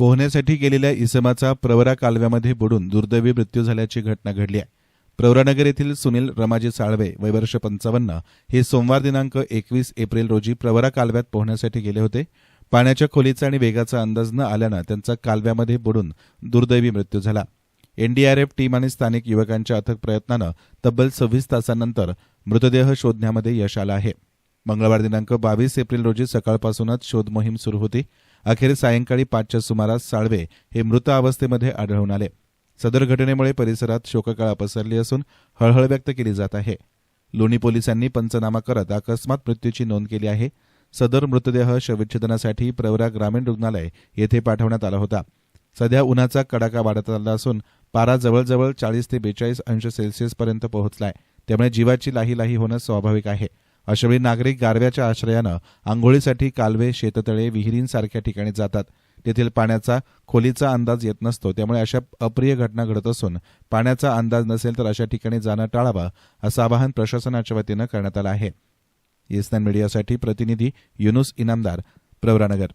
पोहण्यासाठी गेलेल्या इसमाचा प्रवरा कालव्यामध्ये बुडून दुर्दैवी मृत्यू झाल्याची घटना घडली आहे. प्रवरानगर येथील सुनील रमाजी साळवे वय वर्ष पंचावन्न हे सोमवार दिनांक एकवीस एप्रिल रोजी प्रवरा कालव्यात पोहण्यासाठी गेले होते. पाण्याच्या खोलीचा आणि वेगाचा अंदाज न आल्यानं त्यांचा कालव्यामध्ये बुडून दुर्दैवी मृत्यू झाला. एनडीआरएफ टीम आणि स्थानिक युवकांच्या अथक प्रयत्नानं तब्बल सव्वीस तासांनंतर मृतदेह शोधण्यामध्ये यश आलं आहे. मंगळवार दिनांक बावीस एप्रिल रोजी सकाळपासूनच शोधमोहीम सुरू होती. अखेर सायंकाळी पाचच्या सुमारास साळवे हे मृत अवस्थेमध्ये आढळून आले. सदर घटनेमुळे परिसरात शोककळा पसरली असून हळहळ व्यक्त केली जात आहे. लोणी पोलिसांनी पंचनामा करत अकस्मात मृत्यूची नोंद केली आहे. सदर मृतदेह शवच्छेदनासाठी प्रवरा ग्रामीण रुग्णालय येथे पाठवण्यात आला होता. सध्या उन्हाचा कडाका वाढत आला असून पारा जवळजवळ चाळीस ते बेचाळीस अंश सेल्सिअस पर्यंत पोहोचलाय. त्यामुळे जीवाची लाही लाही होणं स्वाभाविक आहे. अशावेळी नागरिक गारव्याच्या आश्रयानं आंघोळीसाठी कालवे शेततळे विहिरींसारख्या ठिकाणी जातात. तेथील पाण्याचा खोलीचा अंदाज येत नसतो. त्यामुळे अशा अप्रिय घटना घडत असून पाण्याचा अंदाज नसेल तर अशा ठिकाणी जाणं टाळावं असं आवाहन प्रशासनाच्या वतीनं करण्यात आलं आहे. येसनान मीडियासाठी प्रतिनिधी युनुस इनामदार प्रवरानगर.